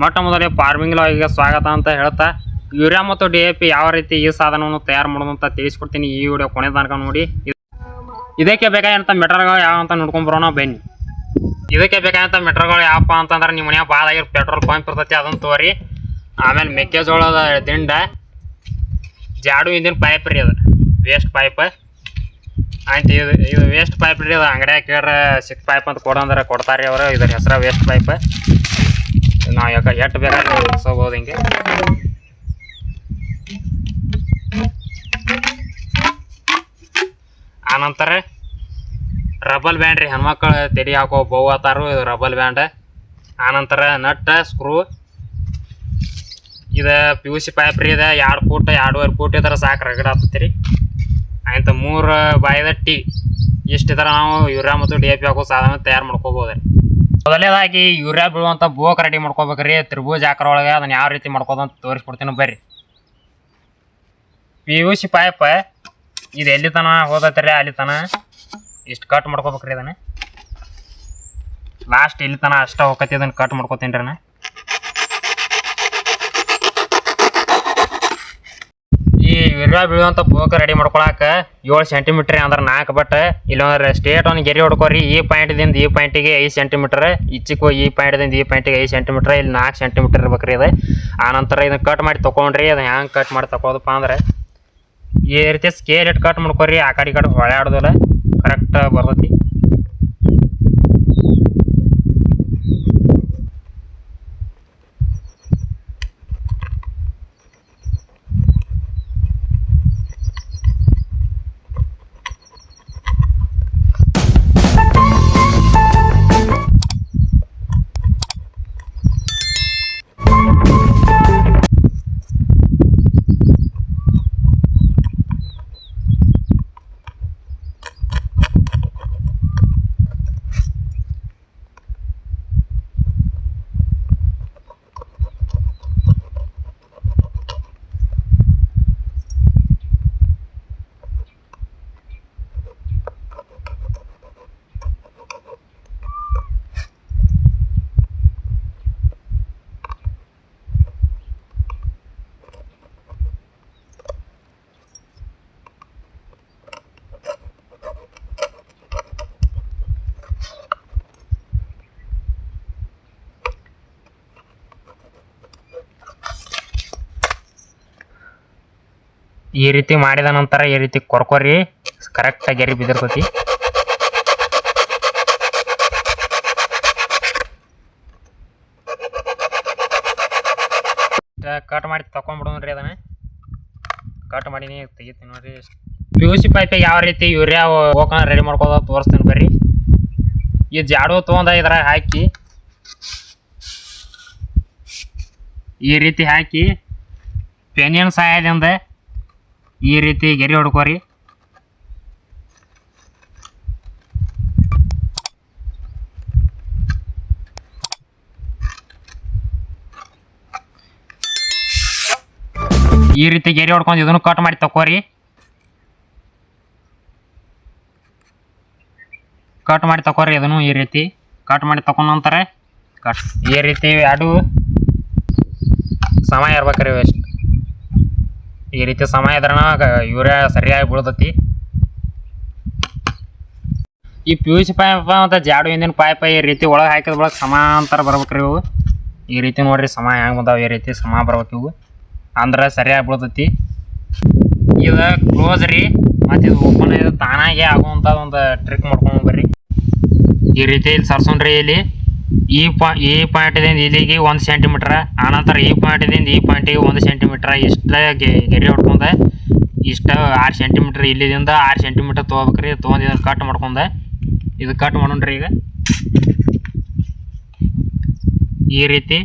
ಮೊಟ್ಟ ಮೊದಲೇ ಫಾರ್ಮಿಂಗ್ ಲಾಗಿಗೆ ಸ್ವಾಗತ ಅಂತ ಹೇಳ್ತಾ, ಯೂರಿಯಾ ಮತ್ತು ಡಿ ಎ ಪಿ ಯಾವ ರೀತಿ ಈ ಸಾಧನವನ್ನು ತಯಾರು ಮಾಡೋದು ಅಂತ ತಿಳಿಸ್ಕೊಡ್ತೀನಿ ಈ ವಿಡಿಯೋ ಕೊನೆ ತನಕ ನೋಡಿ. ಇದ್- ಇದಕ್ಕೆ ಬೇಕಾದಂಥ ಮೆಟರ್ಗಳು ಯಾವ ಅಂತ ನೋಡ್ಕೊಂಡ್ ಬರೋಣ, ಬನ್ನಿ. ಇದಕ್ಕೆ ಬೇಕಾದಂಥ ಮೆಟರ್ಗಳು ಯಾವಪ್ಪ ಅಂತಂದ್ರೆ ನಿಮ್ಮ ಮನ್ಯಾಗ ಭಾಳ ಪೆಟ್ರೋಲ್ ಪಂಪ್ ಇರ್ತೈತಿ, ಅದನ್ನು ತೋರಿ. ಆಮೇಲೆ ಮೆಕ್ಕೆಜೋಳದ ದಿಂಡ, ಜಾಡು ಇಂದಿನ ಪೈಪ್ ರೀ ಅದು ವೇಸ್ಟ್ ಪೈಪ್ ಆಯ್ತು, ಇದು ಇದು ವೇಸ್ಟ್ ಪೈಪ್ ರೀ ಅದು, ಅಂಗಡಿಯಾಗ ಕೇಳ್ರೆ ಸಿಕ್ ಪೈಪ್ ಅಂತ ಕೊಡಂದ್ರೆ ಕೊಡ್ತಾರೆ ಅವರು, ಇದ್ರ ಹೆಸರು ವೇಸ್ಟ್ ಪೈಪ್ ನಾವು ಯಾಕೆ ಎಟ್ಟು ಬೇಕಾದ್ರೆ ಇಳಿಸ್ಕೋಬೋದು ಹಿಂಗೆ. ಆನಂತರ ರಬಲ್ ಬ್ಯಾಂಡ್ ರೀ ಹೆಣ್ಮಕ್ಳು ತೆಡಿ ಹಾಕೋ ಬೋವತ್ತಾರು ಇದು ರಬಲ್ ಬ್ಯಾಂಡ್ ಆನಂತರ ನಟ್ ಸ್ಕ್ರೂ ಇದು ಪಿ ಯು ಸಿ ಪೈಪ್ ರೀ ಇದು, ಎರಡು ಫೂಟ್ ಎರಡೂವರೆ ಫೂಟ್ ಇದ್ರೆ ಸಾಕು ರಗಡ ಆಗ್ತೈತಿ ರೀ ಆಯ್ತು ಮೂರು ಬಾಯ್ದ ಟಿ ಇಷ್ಟಿದ್ರೆ ನಾವು ಯೂರಿಯಾ ಮತ್ತು ಡಿ ಎ ಪಿ ಹಾಕೋ ಸಾಧನ ತಯಾರು ಮಾಡ್ಕೋಬೋದು ರೀ ಮೊದಲನೇದಾಗಿ ಯೂರಿಯಾ ಬೀಳುವಂಥ ಬೋಕ್ ರೆಡಿ ಮಾಡ್ಕೋಬೇಕ್ರಿ, ತ್ರಿಭುಜ ಆಕಾರ ಒಳಗೆ ಅದನ್ನ ಯಾವ ರೀತಿ ಮಾಡ್ಕೋದು ಅಂತ ತೋರಿಸ್ಕೊಡ್ತೀನಿ ಬರ್ರಿ ಪಿ ಯು ಸಿ ಪೈಪ್ ಇದು ಎಲ್ಲಿ ತನ ಹೋದತ್ರಿ ಅಲ್ಲಿ ತನ ಇಷ್ಟು ಕಟ್ ಮಾಡ್ಕೋಬೇಕ್ರಿ ಇದನ್ನ ಲಾಸ್ಟ್ ಇಲ್ಲಿ ತನ ಅಷ್ಟ ಹೋಗತಿ ಇದನ್ನ ಕಟ್ ಮಾಡ್ಕೋತೀನಿ ರೀ ಯೂರಿಯಾ ಬೀಳುವಂಥ ಬೋಕ್ ರೆಡಿ ಮಾಡ್ಕೊಳಕ ಏಳು ಸೆಂಟಿಮೀಟ್ರ್ ಅಂದ್ರೆ ನಾಲ್ಕು ಬಟ್ ಇಲ್ಲೊಂದ್ರೆ ಸ್ಟೇಟ್ ಒಂದು ಗೆರೆ ಹೊಡ್ಕೋರಿ, ಈ ಪಾಯಿಂಟ್ದಿಂದ ಈ ಪಾಯಿಂಟಿಗೆ ಐದು ಸೆಂಟಿಮೀಟ್ರ್ ಇಚ್ಚಿಕ್ ಈ ಪಾಯಿಂಟ್ದಿಂದ ಈ ಪಾಯಿಂಟಿಗೆ ಐದು ಸೆಂಟಿಮೀಟ್ರ್ ಇಲ್ಲಿ ನಾಲ್ಕು ಸೆಂಟಿಮೀಟ್ರ್ ಇರ್ಬೇಕ್ರಿ ಇದು. ಆನಂತರ ಇದನ್ನ ಕಟ್ ಮಾಡಿ ತೊಗೊಂಡ್ರಿ ಅದು ಹ್ಯಾಂಗೆ ಕಟ್ ಮಾಡಿ ತಗೋದಪ್ಪ ಅಂದ್ರೆ, ಈ ರೀತಿ ಸ್ಕೇಲ್ ಇಟ್ಟು ಕಟ್ ಮಾಡ್ಕೊರಿ, ಆ ಕಡೆ ಈ ಕಡೆ ಹೊಳ್ಯಾಡ್ದಲ್ಲ ಕರೆಕ್ಟ್ ಬರ್ತೈತಿ. ಈ ರೀತಿ ಮಾಡಿದ ನಂತರ ಈ ರೀತಿ ಕೊರ್ಕೊರಿ. ಕರೆಕ್ಟಾಗಿ ಗೆರಿ ಬಿದ್ದಿರ್ತೈತಿ. ಕಟ್ ಮಾಡಿ ತಕೊಂಡ್ಬಿಡೋಣ್ರಿ ಅದನ್ನ. ಕಟ್ ಮಾಡೀನಿ, ತೆಗಿತೀನಿ ನೋಡ್ರಿ. ಪಿ ಯು ಸಿ ಪೈಪಿಗೆ ಯಾವ ರೀತಿ ಯೂರಿಯಾ ಹೋಗೋಣ ರೆಡಿ ಮಾಡ್ಕೋದ ತೋರಿಸ್ತೀನಿ ಬರ್ರಿ. ಈ ಜಾಡು ತೊಗೊಂಡ ಇದ್ರಾಗ ಹಾಕಿ. ಈ ರೀತಿ ಹಾಕಿ. ಪೆನಿಯನ್ ಸಹಾಯದಿಂದ ಈ ರೀತಿ ಗೆರೆ ಹೊಡ್ಕೋರಿ. ಈ ರೀತಿ ಗೆರೆ ಹೊಡ್ಕೊಂಡು ಇದನ್ನು ಕಟ್ ಮಾಡಿ ತಕೋರಿ ಕಟ್ ಮಾಡಿ ತಕೋರಿ ಇದನ್ನು ಈ ರೀತಿ. ಕಟ್ ಮಾಡಿ ತಕೊಂಡು ಅಂತಾರೆ ಕಟ್ ಈ ರೀತಿ ಎರಡು ಸಮಯ ಇರ್ಬೇಕ್ರಿ ಎಷ್ಟು ಈ ರೀತಿ ಸಮಯ ಇದ್ರನ ಯೂರಿಯಾ ಸರಿಯಾಗಿ ಬೀಳ್ತತಿ. ಈ ಪಿ ಯು ಪೈಪ್ ಮತ್ತು ಜಾಡು ಇಂದಿನ ಪೈಪ್ ಈ ರೀತಿ ಒಳಗೆ ಹಾಕಿದ ಒಳಗೆ ಸಮಾಂತರ ಬರ್ಬೇಕ್ರಿ ಇವು. ಈ ರೀತಿ ನೋಡ್ರಿ ಸಮ ಹೆಂಗೆ ಬಂದಾವೆ, ಈ ರೀತಿ ಸಮ ಬರ್ಬೇಕು ಇವು. ಅಂದ್ರೆ ಸರಿಯಾಗಿ ಬೀಳ್ತತಿ. ಇದು ಕ್ಲೋಸ್ ರೀ, ಮತ್ತು ಇದು ಓಪನ್ ಇದು ತಾನಾಗೆ ಆಗುವಂತ ಒಂದು ಟ್ರಿಕ್ ಮಾಡ್ಕೊಂಡು ಬರ್ರಿ. ಈ ರೀತಿ ಇಲ್ಲಿ ಸರ್ಸೋಣ್ರಿ ಇಲ್ಲಿ. ಈ ಪಾ ಈ ಪಾಯಿಂಟಿಂದ ಇಲ್ಲಿಗೆ ಒಂದು ಸೆಂಟಿಮೀಟ್ರ್ ಆನಂತರ ಈ ಪಾಯಿಂಟಿಂದ ಈ ಪಾಯಿಂಟಿಗೆ ಒಂದು ಸೆಂಟಿಮೀಟ್ರ್ ಇಷ್ಟ ಗೆರೆ ಹೊಡ್ಕೊಂಡೆ. ಇಷ್ಟ ಆರು ಸೆಂಟಿಮೀಟ್ರ್ ಇಲ್ಲಿದಿಂದ ಆರು ಸೆಂಟಿಮೀಟ್ರ್ ತೊಗೋಬೇಕ್ರಿ, ತೊಗೊಂಡು ಇದನ್ನು ಕಟ್ ಮಾಡ್ಕೊಂಡೆ. ಇದು ಕಟ್ ಮಾಡೋಣ್ರಿ ಈಗ. ಈ ರೀತಿ.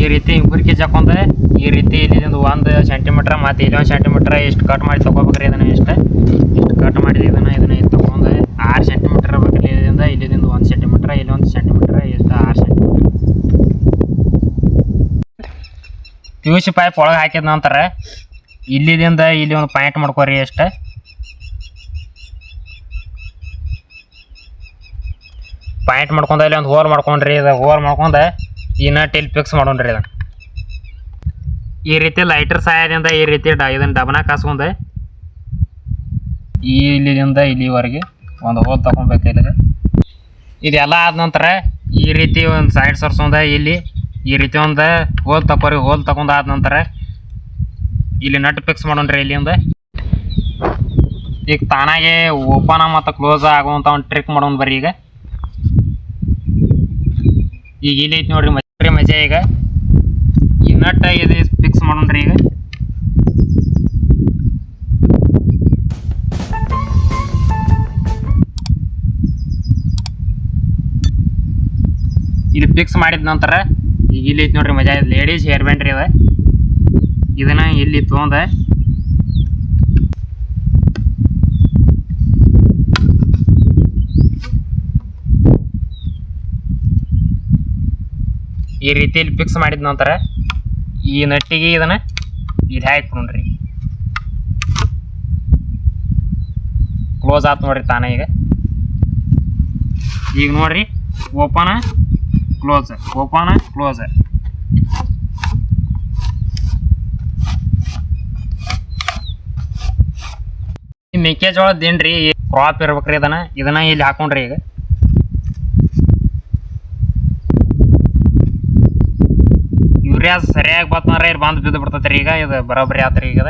ಈ ರೀತಿ ಇಬ್ಬರಿಗೆ ಜಾಕೊಂಡೆ ಈ ರೀತಿ ಇಲ್ಲಿಂದ ಒಂದು ಸೆಂಟಿಮೀಟ್ರ್ ಮತ್ತು ಇಲ್ಲೊಂದು ಸೆಂಟಿಮೀಟ್ರ್ ಇಷ್ಟು ಕಟ್ ಮಾಡಿ ತೊಗೋಬೇಕ್ರಿ ಇದನ್ನು ಇಷ್ಟು. ಇಷ್ಟು ಕಟ್ ಮಾಡಿದ ಇದನ್ನು ಇದನ್ನು ಇದು ತೊಗೊಂಡು ಆರು ಸೆಂಟಿಮೀಟ್ರ್ ಬೇಕ್ರಿ ಇಲ್ಲಿಂದ ಇಲ್ಲಿಂದ ಒಂದು ಸೆಂಟಿಮೀಟ್ರ್ ಇಲ್ಲೊಂದು ಸೆಂಟಿಮೀಟ್ರ್ ಇಷ್ಟು ಆರು centimetre P V C pipe ಒಳಗೆ ಹಾಕಿದ ನಂತರ ಇಲ್ಲಿದಿಂದ ಇಲ್ಲಿ ಒಂದು ಪಾಯಿಂಟ್ ಮಾಡ್ಕೋರಿ ಎಷ್ಟು ಪಾಯಿಂಟ್ ಮಾಡ್ಕೊಂಡು ಇಲ್ಲಿ ಒಂದು ಹೋಲ್ ಮಾಡ್ಕೊಂಡ್ರಿ. ಇದು ಹೋಲ್ ಮಾಡ್ಕೊಂಡು ಈ ನಟ್ ಇಲ್ಲಿ ಫಿಕ್ಸ್ ಮಾಡೋಣ್ರಿ ಇದನ್ನ. ಈ ರೀತಿ ಲೈಟರ್ ಸಹಾಯದಿಂದ ಈ ರೀತಿ ಡ ಇದನ್ನ ಡಬನ ಈ ಇಲ್ಲಿಂದ ಇಲ್ಲಿವರೆಗೆ ಒಂದು ಹೋಲ್ ತಗೊಬೇಕು ಇಲ್ಲಿಗೆ. ಇದೆಲ್ಲ ಆದ ನಂತರ ಈ ರೀತಿ ಒಂದು ಸೈಡ್ ಸರ್ಸೊಂದ ಇಲ್ಲಿ ಈ ರೀತಿ ಒಂದು ಹೋಲ್ ತಕೋರಿ ಹೋಲ್ ತಗೊಂಡು ಆದ ನಂತರ ಇಲ್ಲಿ ನಟ್ ಫಿಕ್ಸ್ ಮಾಡೋಣ್ರಿ ಇಲ್ಲಿಂದ. ಈಗ ತಾನಾಗೆ ಓಪನ್ ಮತ್ತು ಕ್ಲೋಸ್ ಆಗುವಂಥ ಒಂದು ಟ್ರಿಕ್ ಮಾಡೋಣ ಬರ್ರಿ ಈಗ. ಈಗ ಇಲ್ಲಿ ಐತಿ ನೋಡ್ರಿ ಮಜಾ ಈಗ. ಈ ನಟ್ ಇದು ಮಾಡೋಣ್ರಿ ಈಗ? ಇಲ್ಲಿ ಫಿಕ್ಸ್ ಮಾಡಿದ ನಂತರ ಈಗ ಇಲ್ಲಿ ಐತಿ ನೋಡ್ರಿ ಮಜಾ ಲೇಡೀಸ್ ಹೇರ್ ಬ್ಯಾಂಡ್ ರೀ ಅದ. ಇದನ್ನ ಇಲ್ಲಿ ತೊಗೊಂಡ ಈ ರೀತಿಯಲ್ಲಿ ಫಿಕ್ಸ್ ಮಾಡಿದ ನಂತರ ಈ ನಟ್ಟಿಗೆ ಇದನ್ನ ಹಾಕಿ ನೋಡ್ರಿ. ಕ್ಲೋಸ್ ಆತ್ ನೋಡ್ರಿ ತಾನೇ ಈಗ. ಈಗ ನೋಡ್ರಿ ಓಪನ್ ಕ್ಲೋಸ್ ಓಪನ್ ಕ್ಲೋಸ್ ಮೆಕ್ಕೆಜೋಳದ ಏನ್ರಿ ಕ್ರಾಪ್ ಇರ್ಬೇಕ್ರಿ ಇದನ್ನ ಇದನ್ನ ಇಲ್ಲಿ ಹಾಕೊಂಡ್ರಿ ಈಗ. ಯೂರಿಯಾ ಸರಿಯಾಗಿ ಬತ್ತಾರ ಇರ್ ಬಂದು ಬಿದ್ದು ಬಿಡ್ತೈತ್ರಿ ಈಗ. ಇದು ಬರೋಬ್ಬರಿ ಆತ್ರಿ ಈಗ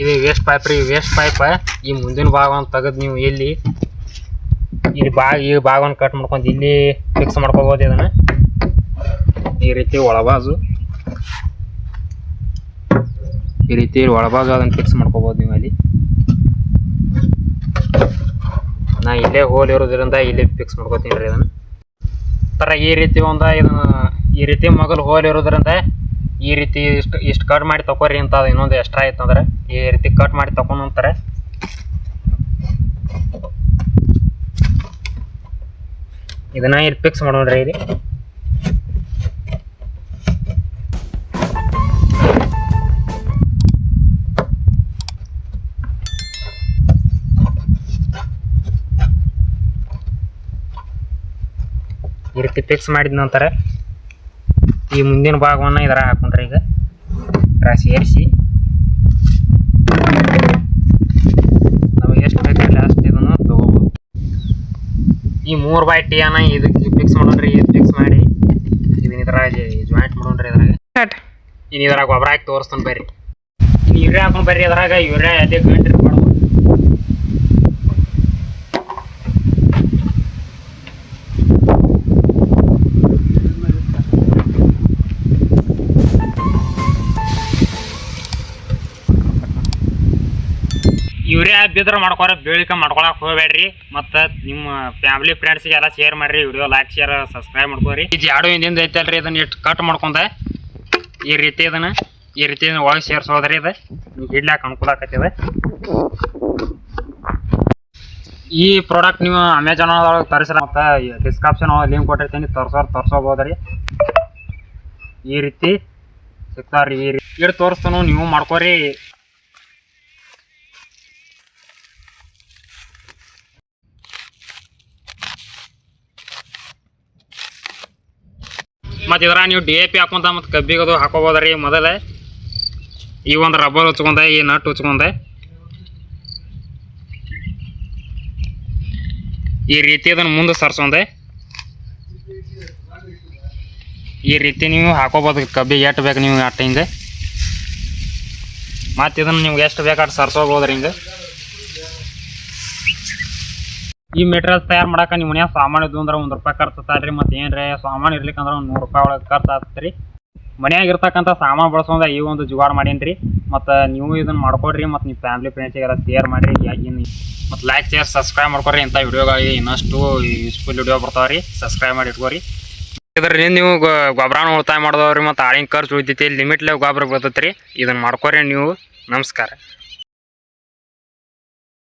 ಇದು. ವೇಸ್ಟ್ ಪೈಪ್ ರೀ ವೇಸ್ಟ್ ಪೈಪ್ ಈ ಮುಂದಿನ ಭಾಗವನ್ನು ತೆಗೆದು ನೀವು ಇಲ್ಲಿ ಇಲ್ಲಿ ಭಾಗ ಈ ಭಾಗವನ್ನು ಕಟ್ ಮಾಡ್ಕೊಂಡು ಇಲ್ಲಿ ಫಿಕ್ಸ್ ಮಾಡ್ಕೋಬೋದು ಇದನ್ನ. ಈ ರೀತಿ ಒಳಬಾಜು. ಈ ರೀತಿ ಒಳಬಾಜು ಅದನ್ನು ಫಿಕ್ಸ್ ಮಾಡ್ಕೋಬೋದು ನೀವು ಅಲ್ಲಿ. ನಾ ಇಲ್ಲೇ ಹೋಲ್ ಇರೋದ್ರಿಂದ ಇಲ್ಲಿ ಫಿಕ್ಸ್ ಮಾಡ್ಕೋತೀನಿ ರೀ ಇದನ್ನು. ಥರ ಈ ರೀತಿ ಒಂದು ಇದನ್ನ ಈ ರೀತಿ ಮೊಗಲ್ ಹೋಲ್ ಇರೋದ್ರಿಂದ ಈ ರೀತಿ ಇಷ್ಟು ಇಷ್ಟು ಕಟ್ ಮಾಡಿ ತಗೋರಿ ಅಂತ ಇನ್ನೊಂದು ಎಕ್ಸ್ಟ್ರಾ ಆಯ್ತು ಅಂದ್ರೆ ಈ ರೀತಿ ಕಟ್ ಮಾಡಿ ತಕೊಂಡು ಅಂತಾರೆ. ಇದನ್ನ ಇಲ್ಲಿ ಫಿಕ್ಸ್ ಮಾಡೋಣ್ರಿ ಇಲ್ಲಿ. ಈ ರೀತಿ ಫಿಕ್ಸ್ ಮಾಡಿದ ನಂತರ ಈ ಮುಂದಿನ ಭಾಗವನ್ನು ಇದರ ಹಾಕೊಂಡ್ರೆ ಈಗ. ಇದರ ಸೇರಿಸಿ. ನಮಗೆ ಎಷ್ಟು ಬೇಕಾಗಿಲ್ಲ ಅಷ್ಟು ಇದನ್ನು ತೊಗೋಬೋದು. ಈ ಮೂರು ಬೈ ಟಿಯನ್ನ ಇದಕ್ಕೆ ಫಿಕ್ಸ್ ಮಾಡೋಣ್ರಿ ಇದು ಫಿಕ್ಸ್ ಮಾಡಿ. ಇದನ್ನ ಇದ್ರಾಗ ಜಾಯಿಂಟ್ ಮಾಡೋಣ್ರಿ ಇದ್ರಾಗ. ಇನ್ನು ಇದ್ರಾಗ ಗೊಬ್ಬರ ಹಾಕಿ ತೋರಿಸ್ತಾನೆ ಬರ್ರಿ. ಯೂರಿಯಾ ಹಾಕೊಂಡು ಬರ್ರಿ ಅದ್ರಾಗ ಯೂರಿಯಾ ಅದೇ ಗಂಟು ಯೂರಿಯಾ ಬಿದ್ರೆ ಮಾಡ್ಕೊರ ಬೇಳಿಕೆ ಮಾಡ್ಕೊಳಕ್ ಹೋಗ್ಬೇಡ್ರಿ. ಮತ್ತು ನಿಮ್ಮ ಫ್ಯಾಮಿಲಿ ಫ್ರೆಂಡ್ಸ್ಗೆ ಎಲ್ಲ ಶೇರ್ ಮಾಡ್ರಿ ವಿಡಿಯೋ ಲೈಕ್ ಶೇರ್ ಸಬ್ಸ್ಕ್ರೈಬ್ ಮಾಡ್ಕೋರಿ. ಇದು ಯಾಡು ಹಿಂದಿಂದ ಐತಲ್ರಿ, ಇದನ್ನ ಇಟ್ಟು ಕಟ್ ಮಾಡ್ಕೊಂಡ. ಈ ರೀತಿ ಇದನ್ನ, ಈ ರೀತಿ ಒಳಗೆ ಸೇರ್ಸೋದ್ರಿ ಇದು. ನೀವು ಹಿಡ್ಲಾಕ ಅನುಕೂಲ ಆಕತ್ತಿದೆ ಈ ಪ್ರಾಡಕ್ಟ್ ನೀವು ಅಮೆಜಾನ್ ಒಳಗೆ ತರಿಸ್ರ, ಮತ್ತು ಡಿಸ್ಕ್ರಿಪ್ಷನ್ ಲಿಂಕ್ ಕೊಟ್ಟಿರ್ತೀನಿ, ತರ್ಸೋರು ತರ್ಸೋಬೋದ್ರಿ. ಈ ರೀತಿ ಸಿಗ್ತಾವ್ರಿ ಈ ರೀತಿ. ಇಟ್ಟು ತೋರಿಸ್ತಾನು ನೀವು ಮಾಡ್ಕೋರಿ. ಮತ್ತು ಇದರ ನೀವು ಡಿ ಎ ಪಿ ಹಾಕೊಂತ ಮತ್ತು ಕಬ್ಬಿಗದು ಹಾಕೋಬೋದ್ರಿ ಮೊದಲೇ. ಈ ಒಂದು ರಬ್ಬರ್ ಉಚ್ಕೊಂಡೆ, ಈ ನಟ್ ಉಚ್ಕೊಂಡೆ. ಈ ರೀತಿ ಅದನ್ನು ಮುಂದೆ ಸರ್ಸೊಂದೆ ಈ ರೀತಿ ನೀವು ಹಾಕೋಬೋದು ಕಬ್ಬಿಗೆ ಎಷ್ಟು ಬೇಕು ನೀವು ಅಟ್ಟು ಹಿಂಗೆ ಮತ್ತು ಇದನ್ನು ನಿಮ್ಗೆ ಎಷ್ಟು ಬೇಕು ಅಷ್ಟು ಸರ್ಸೋಬೋದ್ರಿ ಹಿಂಗೆ. ಈ ಮೆಟೀರಿಯಲ್ಸ್ ತಯಾರು ಮಾಡಕ್ಕೆ ನಿಮ್ಮ ಮನ್ಯಾಗ ಸಾಮಾನು ಇದ್ದು ಅಂದ್ರೆ ಒಂದು ರೂಪಾಯಿ ಖರ್ಚು ರೀ ಮತ್ತು ರೀ ಸಾಮಾನು ಇರ್ಲಿಕ್ಕೆ ಅಂದ್ರೆ ಒಂದು ನೂರು ರೂಪಾಯಿ ಒಳಗೆ ರೀ ಮನ್ಯಾಗ ಇರ್ತಕ್ಕಂಥ ಸಾಮಾನು ಬಳಸೋದ ಈ ಒಂದು ಜುಗಾಡ್ ಮಾಡೀನಿ ಮತ್ತು ನೀವು ಇದನ್ನು ಮಾಡ್ಕೊಡ್ರಿ, ಮತ್ತು ನಿಮ್ಮ ಫ್ಯಾಮಿಲಿ ಫ್ರೆಂಡ್ಸಿಗೆಲ್ಲ ಶೇರ್ ಮಾಡಿರಿ ಇನ್ನು ಮತ್ತು ಲೈಕ್ ಶೇರ್ ಸಬ್ಸ್ಕ್ರೈಬ್ ಮಾಡ್ಕೊರಿ ಇಂಥ ವಿಡಿಯೋಗಳಿಗೆ ಇನ್ನಷ್ಟು ಯೂಸ್ಫುಲ್ ವಿಡಿಯೋ ಬರ್ತಾವೆ ರೀ ಸಬ್ಸ್ಕ್ರೈಬ್ ಮಾಡಿ ಇಟ್ಕೋರಿ. ಇದರಿಂದ ನೀವು ಗೊಬ್ಬರನ ಉಳಿತಾಯ ಮಾಡಿದವ್ರಿ, ಮತ್ತು ಆಳಿನ ಖರ್ಚು ಉಳಿತೈತಿ ಲಿಮಿಟ್ಲೆ ಗೊಬ್ಬರ ಬರ್ತೈತೆ ರೀ ಇದನ್ನು ಮಾಡ್ಕೊರಿ ನೀವು. ನಮಸ್ಕಾರ.